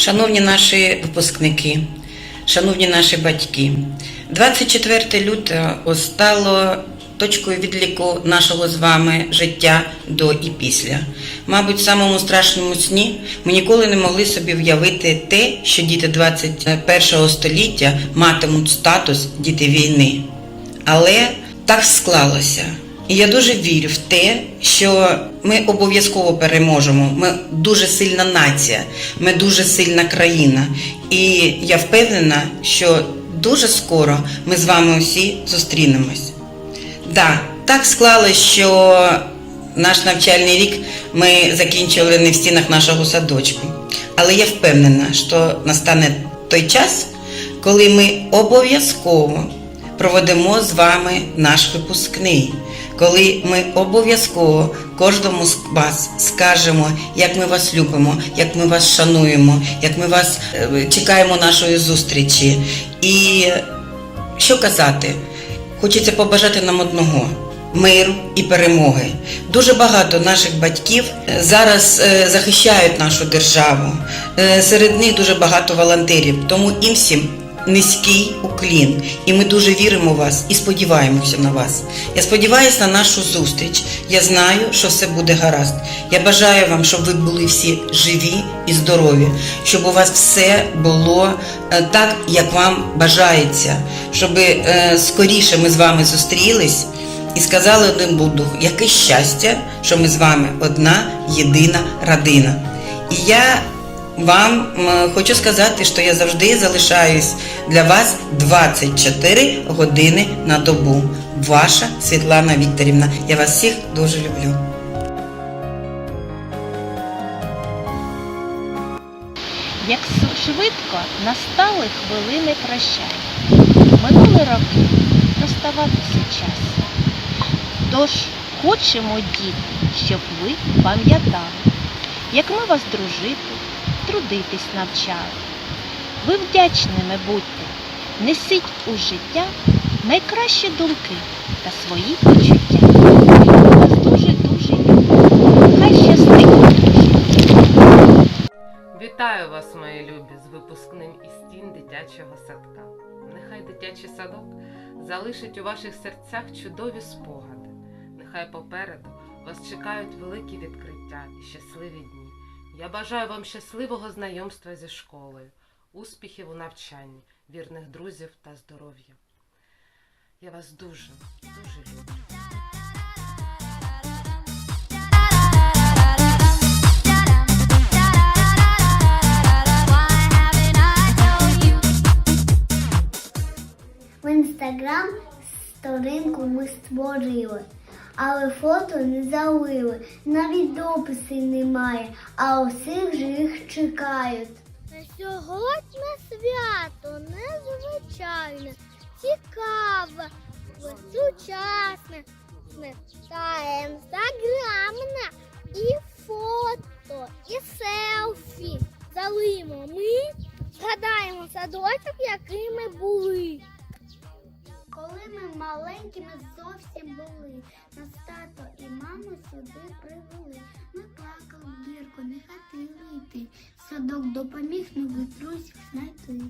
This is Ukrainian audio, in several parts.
Шановні наші випускники, шановні наші батьки, 24 лютого стало точкою відліку нашого з вами життя до і після. Мабуть, в самому страшному сні ми ніколи не могли собі уявити те, що діти 21 століття матимуть статус діти війни. Але так склалося. І я дуже вірю в те, що ми обов'язково переможемо. Ми дуже сильна нація, ми дуже сильна країна. І я впевнена, що дуже скоро ми з вами усі зустрінемось. Да, так склалось, що наш навчальний рік ми закінчили не в стінах нашого садочку. Але я впевнена, що настане той час, коли ми обов'язково проведемо з вами наш випускний, коли ми обов'язково кожному з вас скажемо, як ми вас любимо, як ми вас шануємо, як ми вас е, чекаємо нашої зустрічі. І що казати? Хочеться побажати нам одного. Миру і перемоги. Дуже багато наших батьків е, зараз е, захищають нашу державу. Е, Серед них дуже багато волонтерів, тому їм всім низький уклін. І ми дуже віримо в вас і сподіваємося на вас. Я сподіваюся на нашу зустріч. Я знаю, що все буде гаразд. Я бажаю вам, щоб ви були всі живі і здорові, щоб у вас все було е, так, як вам бажається, щоб е, скоріше ми з вами зустрілись і сказали один буду, яке щастя, що ми з вами одна єдина родина. І я вам хочу сказати, що я завжди залишаюсь для вас 24 години на добу. Ваша Світлана Вікторівна. Я вас всіх дуже люблю. Як швидко настали хвилини прощання. Минули роки, розставатися час. Тож хочемо, діти, щоб ви пам'ятали, як ми вас дружити, трудитись навчали. Ви вдячними будьте, несіть у життя найкращі думки та свої почуття. Вас дуже-дуже. Хай щастить. Вітаю вас, мої любі, з випускним із стін дитячого садка. Нехай дитячий садок залишить у ваших серцях чудові спогади. Нехай попереду вас чекають великі відкриття і щасливі дні. Я бажаю вам щасливого знайомства зі школою, успіхів у навчанні, вірних друзів та здоров'я. Я вас дуже, дуже люблю. В інстаграм сторінку ми створили, але фото не залили, навіть дописів немає, а усіх же їх чекають. Сьогодні свято незвичайне, цікаве, сучасне не та інстаграмне і фото, і селфі. Залимо ми, згадаємо садочок, який ми були. Коли ми маленькими зовсім були, нас тато і маму сюди привели. Ми плакали гірко, не хотіли йти. Садок допоміг нових друзів знайти.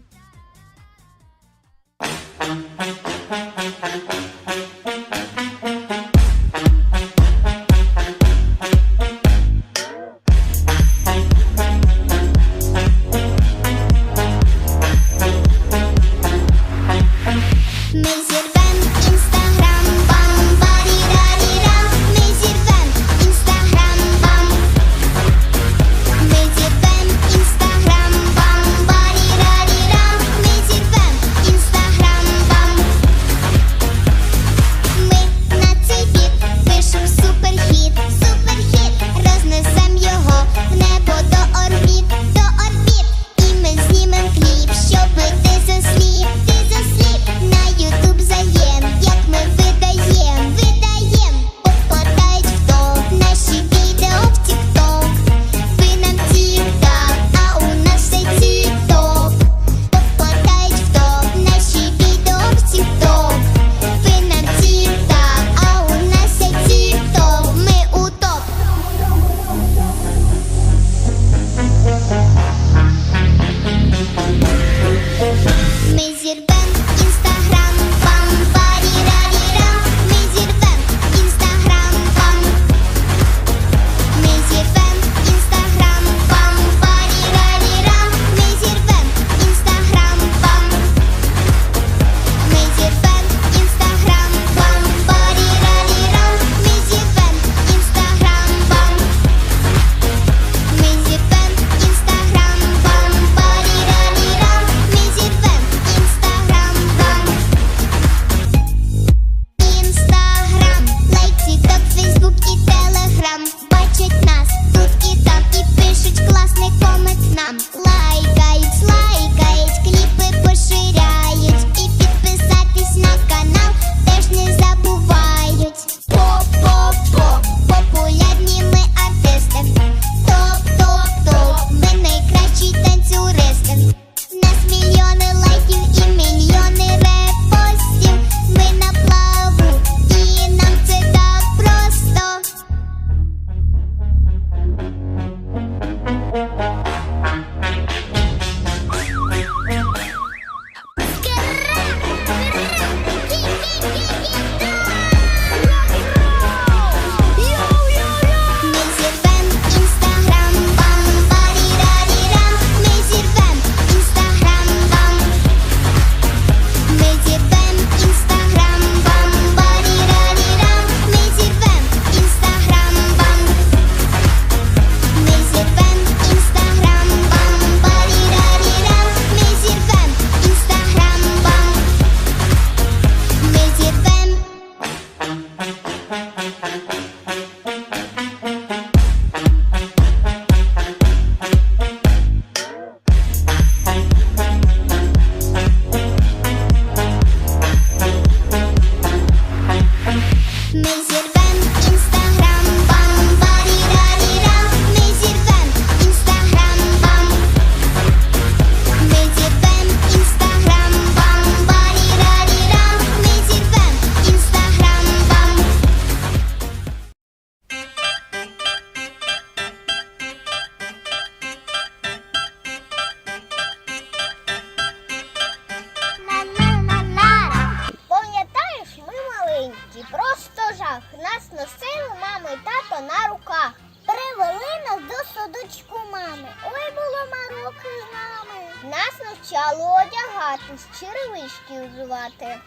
Черевички.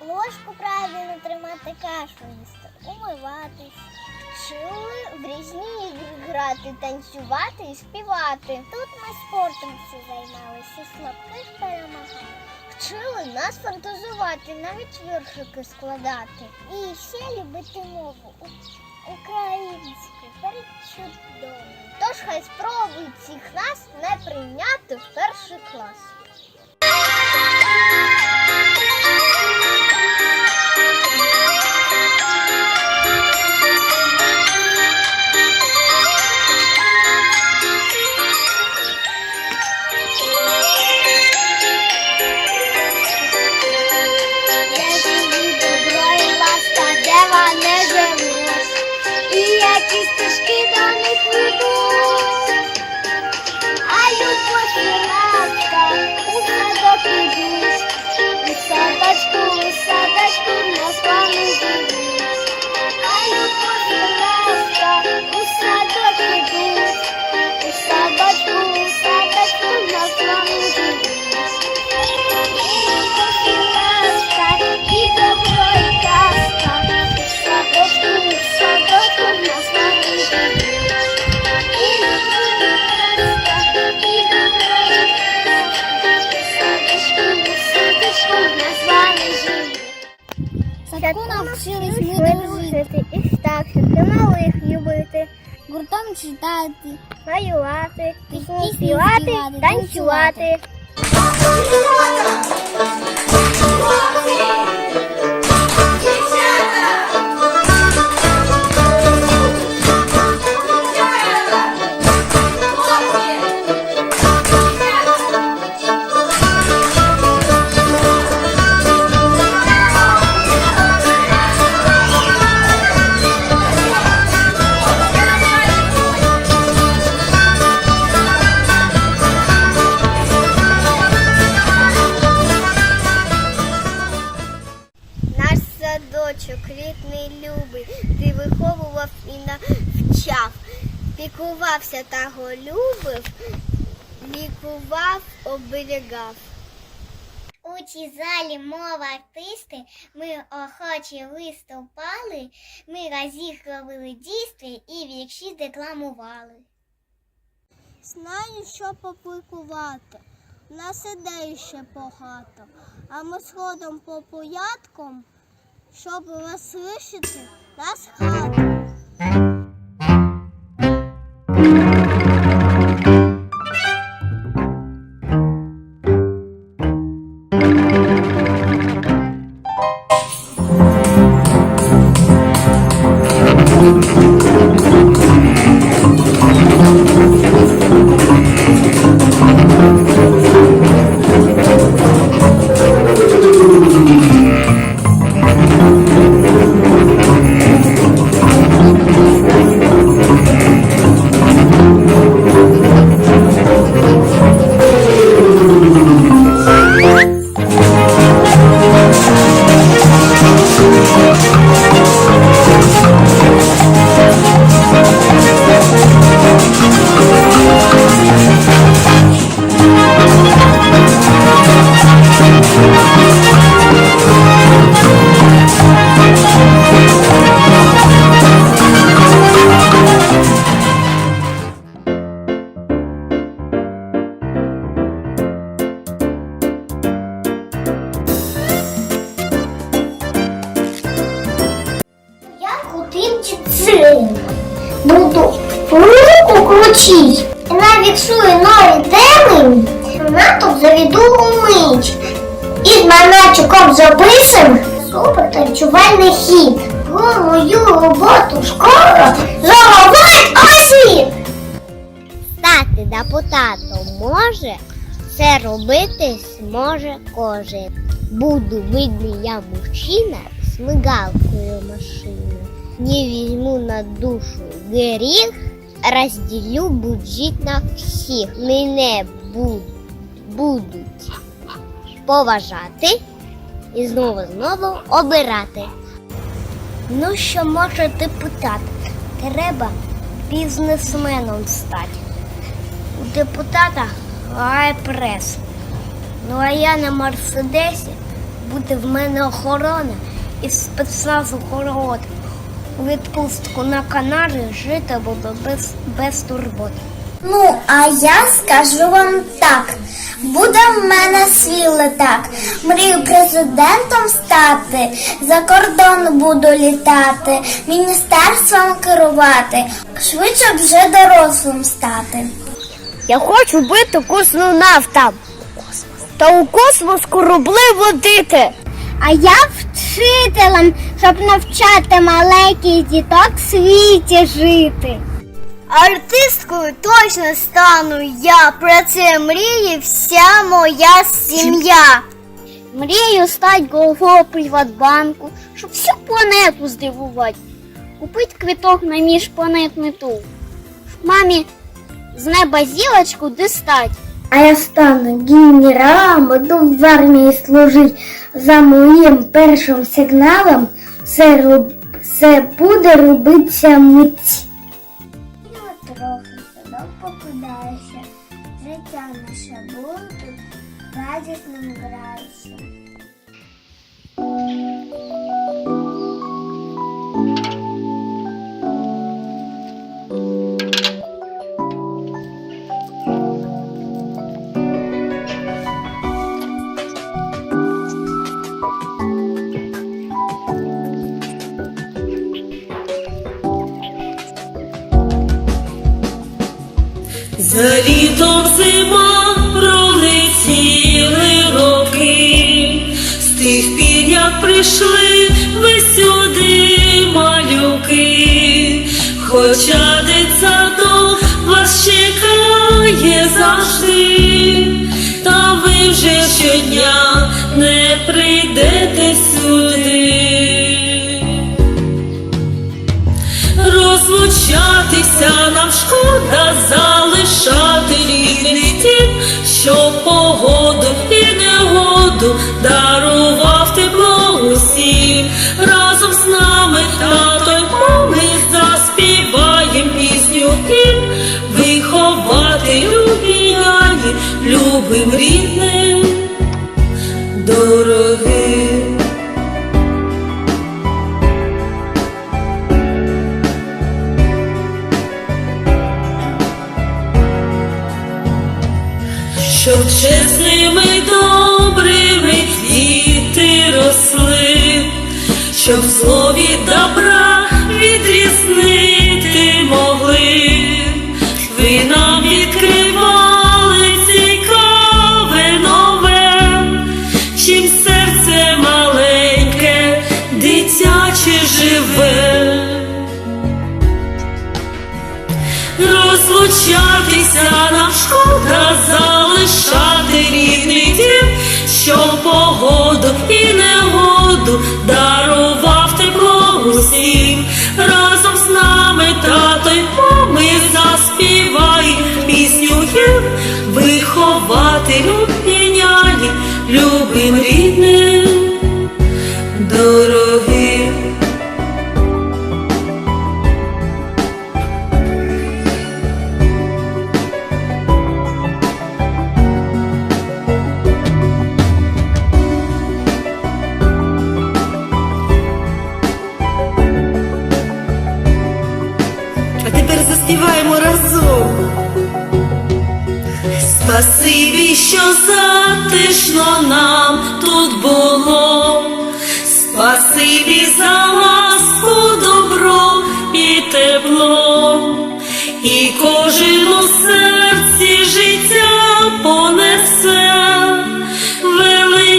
Ложку правильно тримати кашу їсти, умиватись. Вчили в різні ігри грати, танцювати і співати. Тут ми спортом всі займалися, слабких перемагали. Вчили нас фантазувати, навіть віршики складати. І ще любити мову українську, перечудово. Тож хай спробують всіх нас не прийняти в перший клас. Садочку, у садочку на Садку навчились ми дружити, і старших, і малих любити, гуртом читати, малювати, пісні співати, танцювати. Оберігав. У цій залі мова артисти, ми охоче виступали, ми розігрували дійстві і вірші декламували. Знаю, що попlikувати, нас ідей ще багато, а ми сходом по порядком, щоб розлишити нас хату. Танцювальний хід. Про мою роботу скоро заговорить освіт. Стати депутатом може, це робити зможе кожен. Буду видний я мужчина з мигалкою машина. Не візьму на душу гріх, розділю буджить на всіх. Мене буд- будуть поважати і знову знову обирати. Ну що може депутат? Треба бізнесменом стати. У депутата грає прес. Ну а я на Мерседесі буде в мене охорона і спецназ охорони. У відпустку на Канари жити буду без, без турбот. Ну, а я скажу вам так. Буде в мене свій летак. Мрію президентом стати, за кордон буду літати, міністерством керувати, швидше вже дорослим стати. Я хочу бути космонавтом та у космос корабли водити. А я вчителем, щоб навчати маленьких діток в світі жити. Артисткою точно стану я. Про це мріє вся моя сім'я. Мрію стати головою Приватбанку, щоб всю планету здивувати. Купить квиток на міжпланетний тур. Мамі з неба зілочку дістать. А я стану генералом, буду в армії служити за моїм першим сигналом. Все, роб- все буде робитися мить. Наше нам тут хоча дитсадок вас чекає завжди, та ви вже щодня не прийдете сюди. Розлучатися нам шкода залишати любим рідним, Розлучатися нам шкода залишати рідний дім, що погоду і негоду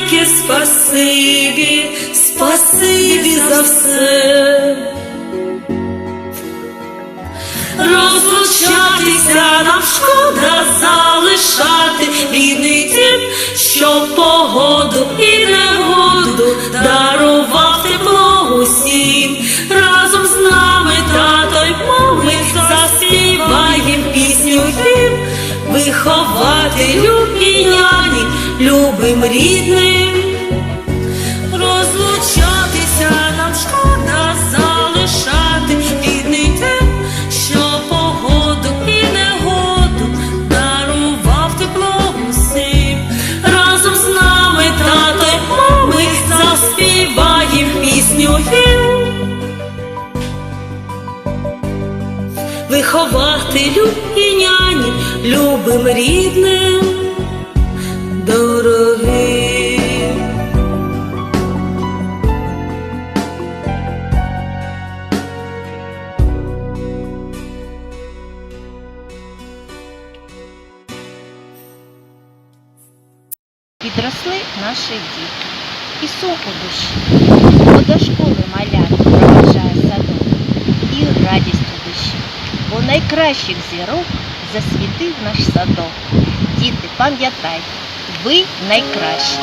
Велике спасибі, спасибі за все. Розлучатися нам шкода залишати рідний дім, що погоду і негоду дарував тепло усім. Разом з нами тато й мами заспіваєм пісню їм, виховати няні, любим рідним, розлучатися нам шкода залишати рідний тим, що погоду і негоду дарував тепло усім. Разом з нами тато й мами заспіваєм пісню гімн. Виховати любі няні, любим рідним. Підросли наші діти, і у душі, бо до школи малят проважає садок, і радість у душі, бо найкращих зірок засвітив наш садок. Діти, пам'ятайте, ви найкращі.